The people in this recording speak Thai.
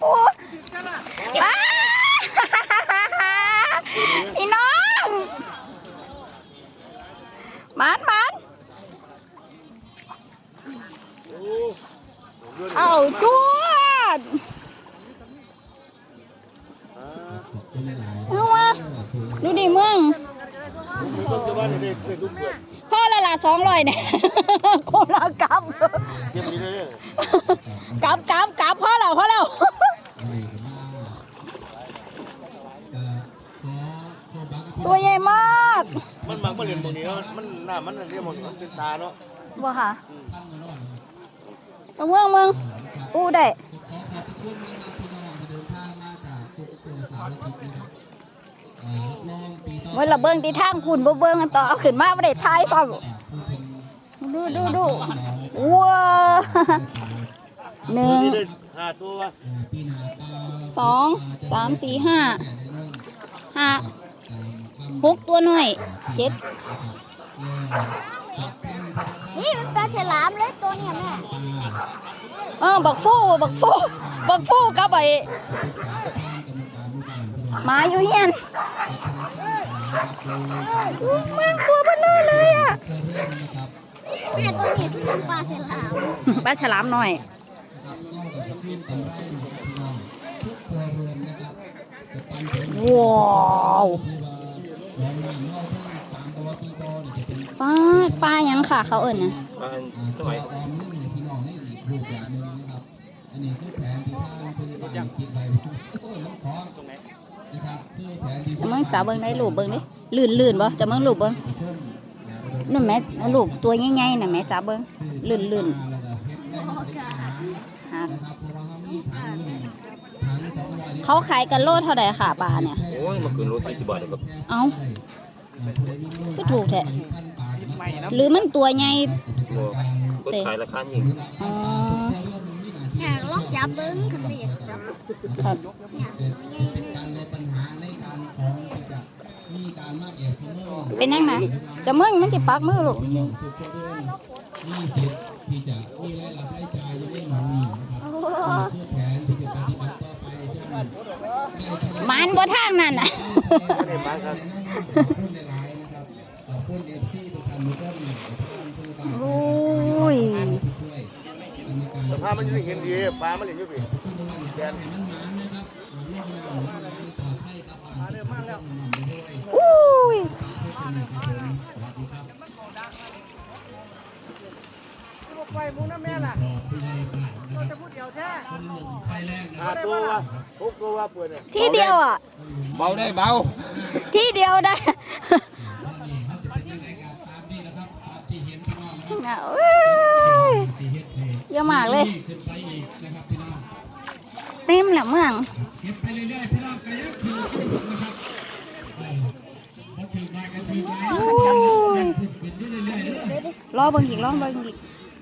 โอ้อ้าอีน้องมันมันเอาจวดเอาวะดูดิมึงจะว่าเด็กเด็กลูกเกิดพ่อละละสองร้อยเนี่ยคนละกับ เทียบนี้เลย กับกับกับพ่อแล้วพ่อแล้ว มากมันมักมาเรียนตรงนี้เนาะมันหน้ามันเรียกหมดมันเป็นตาเนาะบ่ค่ะตะเมืองมึงอู้ได้เมื่อเราเบิ้งที่ทางคุณบ่เบิ้งกันต่อเอาขึ้นมาไม่ได้ท้ายซ้ำดูดูดูว้าหนึ่งนี่เลยห้าตัวสองสามสี่ห้าห้า หกตัวหน่อยเจ็ดนี่มันปลาฉลามเลยตัวเนี่ยแม่เออบักฟูบักฟูบักฟูกับไอ้หมาอยู่เฮียนแม่งตัวเบลอเลยอะแม่ตัวนี้คือเป็นปลาฉลามปลาฉลามหน่อยว้าว ปลาปลาหยังค่ะ เขาเอิญนะมันสมัยจะมึงจับเบิ้งได้ลูกเบิ้งดิลื่นลื่นๆบ่จะมึงลูกเบิ้งนู่นแม่ลูกตัวใหญ่ๆน่ะแม่จับเบิ้งลื่นลื่นๆฮะ เขาขายกันโลเท่าไหร่ค่ะปลาเนี่ย โอ้ยมันคือรถสี่สิบบาทครับเอ้าก็ถูกแท้หรือมันตัวใหญ่รถขายราคายิงอ๋ออยากลองจับเบิ้งคันไม่อยากจับครับเป็นยังไงจะมึงมันจะปักมือลูกมันบ่ทางนั่นน่ะไม่ ได้บ้านครับโอ้ยสภาพมันยังเห็นดีปลามันเห็นอยู่พี่ ห้าตัวหกตัวเปิดเนี่ยที่เดียวอะ เบาได้เบา ที่เดียวได้น่ะเอ้ยเยอะมากเลยเต็มแหละเมืองโอ้ยรอเบิ่งอีกรอเบิ่งอีก